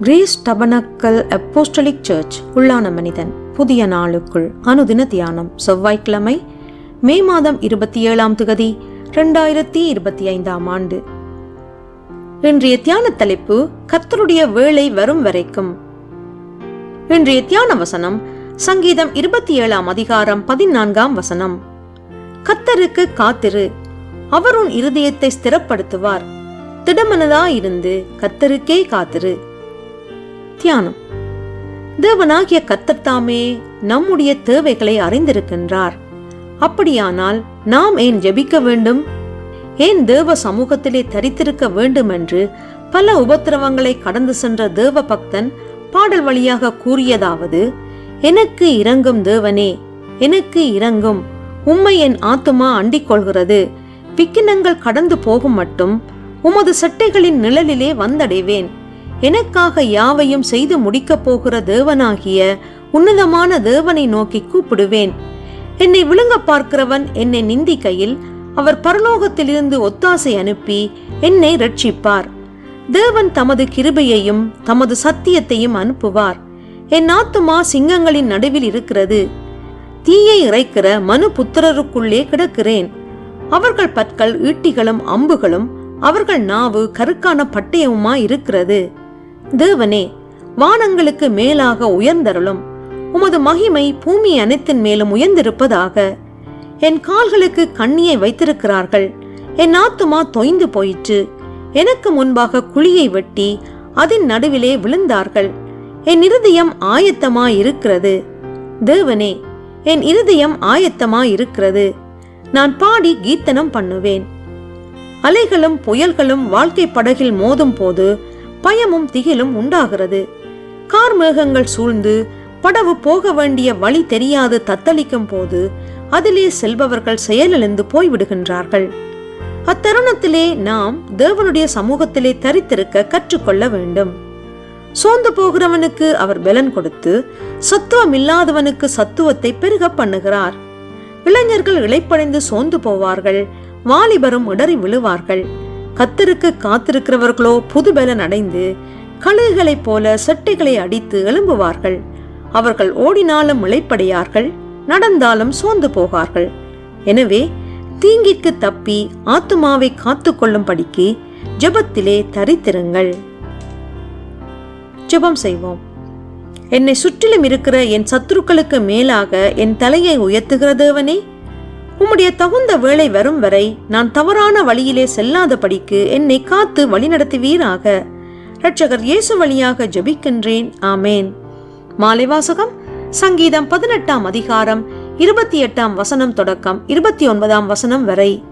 Grace tabernacle apostolic search உள்ளான மனிதன். புதிய நாளுக்குள் அனுதின தியானம். செவ்வாய்க்கிழமை மே மாதம் இருபத்தி ஏழாம் திகதி ரெண்டாயிரத்தி இருபத்தி ஐந்தாம் ஆண்டு. இன்றைய தியான தலைப்பு கத்தருடைய வேலை வரும் வரைக்கும். இன்றைய தியான வசனம் சங்கீதம் இருபத்தி ஏழாம் அதிகாரம் பதினான்காம் வசனம். கத்தருக்கு காத்திரு அவர் உன் இருதயத்தை ஸ்திரப்படுத்துவார். திடமனதா இருந்து கத்தருக்கே காத்திரு. தியானம். தேவனாகிய கத்தத்தாமே நம்முடைய தேவைகளை அறிந்திருக்கின்றார். அப்படியானால் நாம் ஏன் ஜெபிக்க வேண்டும்? ஏன் தேவ சமூகத்திலே தரித்திருக்க வேண்டும் என்று பல உபத்திரவங்களை கடந்து சென்ற தேவ பக்தன் பாடல் வழியாக கூறியதாவது எனக்கு இறங்கும் தேவனே எனக்கு இறங்கும் உம்மை என் ஆத்துமா அண்டிக் கொள்கிறது விக்கினங்கள் கடந்து போகும் மட்டும் உமது சட்டைகளின் நிழலிலே வந்தடைவேன். எனக்காக யாவையும் செய்து முடிக்கப் போகிற தேவனாகிய உன்னதமான தேவனை நோக்கி கூப்பிடுவேன். என்னை விழுங்க பார்க்கிறவன் என்னை நிந்திக்கையில் அவர் பரலோகத்திலிருந்து ஒத்தாசை அனுப்பி என்னை ரட்சிப்பார் தேவன் தமது கிருபையையும் தமது சத்தியத்தையும் அனுப்புவார். என் ஆத்துமா சிங்கங்களின் நடுவில் இருக்கிறது. தீயை இறைக்கிற மனு புத்திரருக்குள்ளே கிடக்கிறேன். அவர்கள் பற்கள் ஈட்டிகளும் அம்புகளும் அவர்கள் நாவு கருக்கான பட்டயமுமா இருக்கிறது. தேவனே வானங்களுக்கு மேலாக உயர்ந்தருளும். உமது மகிமை பூமி அனைத்தின் மேலும் உயர்ந்திருப்பதாக. என் கால்களுக்கு கண்ணியை வைத்திருக்கிறார்கள். என் ஆத்துமா தொய்ந்து போயிற்று. எனக்கு முன்பாக குழியை வெட்டி அதன் நடுவிலே விழுந்தார்கள். என் இருதயம் ஆயத்தமாயிருக்கிறது. தேவனே என் இருதயம் ஆயத்தமாயிருக்கிறது. நான் பாடி கீர்த்தனம் பண்ணுவேன். அலைகளும் புயல்களும் வாழ்க்கை படகில் மோதும் போது பயமும் திகிலும் உண்டாகிறது. கார் மேகங்கள் சூழ்ந்து படவு போக வேண்டிய வழி தெரியாது தத்தளிக்கும் போது அதிலே செல்பவர்கள் செயலிழந்து போய்விடுகின்றார்கள். அத்தருணத்திலே நாம் தேவனுடைய சமூகத்திலே தரித்திருக்க கற்றுக்கொள்ள வேண்டும். சோர்ந்து போகிறவனுக்கு அவர் பலன் கொடுத்து சத்துவம் இல்லாதவனுக்கு சத்துவத்தை பெருக பண்ணுகிறார். இளைஞர்கள் இளைப்படைந்து சோர்ந்து போவார்கள் வாலிபரும் இடறி விழுவார்கள். கத்தருக்கு காத்திருக்கிறவர்களோ புதுபலன் அடைந்து கழுகுகளைப் போல செட்டைகளை அடித்து எழும்புவார்கள். அவர்கள் ஓடினாலும் முளைப்படையார்கள் நடந்தாலும் சோர்ந்து போகார்கள். எனவே தீங்கிற்கு தப்பி ஆத்துமாவை காத்துக்கொள்ளும் படிக்கு ஜெபத்திலே தரித்திருங்கள். ஜெபம் செய்வோம். என்னை சுற்றிலும் இருக்கிற என் சத்துருக்களுக்கு மேலாக என் தலையை உயர்த்துகிறதேவனே உம்முடைய தகுந்த வேலை வரும் வரை நான் தவறான வழியிலே செல்லாதபடிக்கு என்னை காத்து வழிநடத்துவீராக. இரட்சகர் இயேசு வழியாக ஜபிக்கின்றேன். ஆமேன். மாலைவாசகம் சங்கீதம் பதினெட்டாம் அதிகாரம் இருபத்தி எட்டாம் வசனம் தொடக்கம் இருபத்தி ஒன்பதாம் வசனம் வரை.